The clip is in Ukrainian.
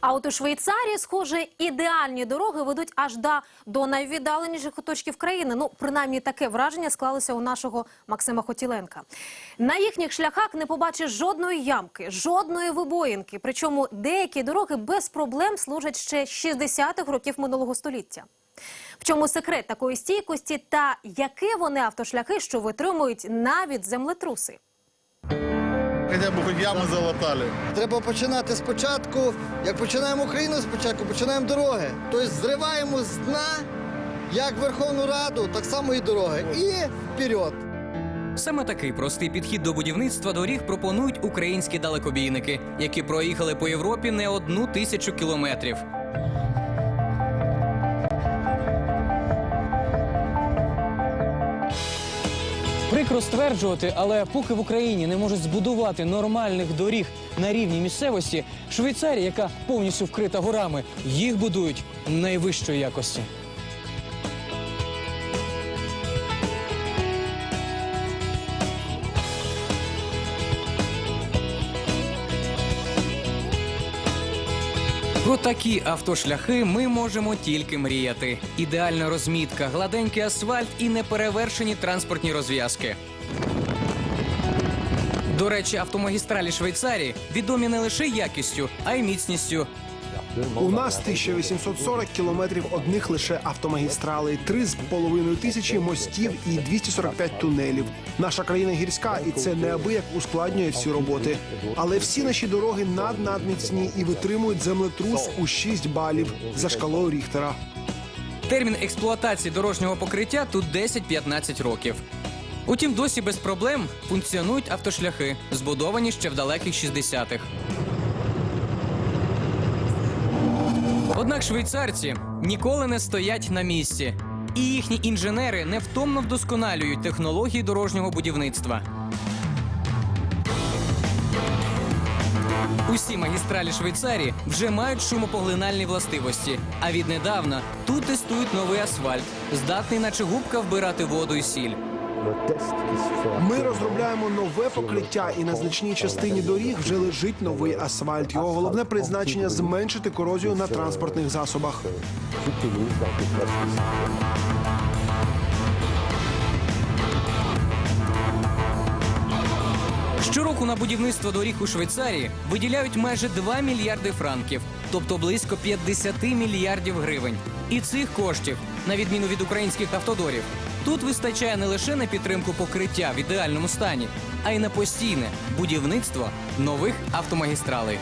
А от у Швейцарії, схоже, ідеальні дороги ведуть аж до, до найвіддаленіших куточків країни. Ну, принаймні, таке враження склалося у нашого Максима Хотіленка. На їхніх шляхах не побачиш жодної ямки, жодної вибоїнки. Причому деякі дороги без проблем служать ще з 60-х років минулого століття. В чому секрет такої стійкості та які вони автошляхи, що витримують навіть землетруси? Хотя б хоч ямы залатали. Треба починати спочатку. Як починаємо Україну спочатку, починаємо дороги. Тобто зриваємо з дна, як Верховну Раду, так само і дороги. І вперед. Саме такий простий підхід до будівництва доріг пропонують українські далекобійники, які проїхали по Європі не одну тисячу кілометрів. Прикро стверджувати, але поки в Україні не можуть збудувати нормальних доріг на рівні місцевості, Швейцарія, яка повністю вкрита горами, їх будують найвищої якості. Про такі автошляхи ми можемо тільки мріяти. Ідеальна розмітка, гладенький асфальт і неперевершені транспортні розв'язки. До речі, автомагістралі Швейцарії відомі не лише якістю, а й міцністю. У нас 1840 кілометрів одних лише автомагістралей, 3,5 тисячі мостів і 245 тунелів. Наша країна гірська, і це неабияк ускладнює всі роботи. Але всі наші дороги над-надміцні і витримують землетрус у 6 балів за шкалою Ріхтера. Термін експлуатації дорожнього покриття тут 10-15 років. Утім, досі без проблем функціонують автошляхи, збудовані ще в далеких 60-х. Однак швейцарці ніколи не стоять на місці, і їхні інженери невтомно вдосконалюють технології дорожнього будівництва. Усі магістралі Швейцарії вже мають шумопоглинальні властивості. А віднедавна тут тестують новий асфальт, здатний, наче губка, вбирати воду і сіль. Ми розробляємо нове покриття, і на значній частині доріг вже лежить новий асфальт. Його головне призначення зменшити корозію на транспортних засобах. Щороку на будівництво доріг у Швейцарії виділяють майже 2 мільярди франків, тобто близько 50 мільярдів гривень. І цих коштів, на відміну від українських автодорів, тут вистачає не лише на підтримку покриття в ідеальному стані, а й на постійне будівництво нових автомагістралей.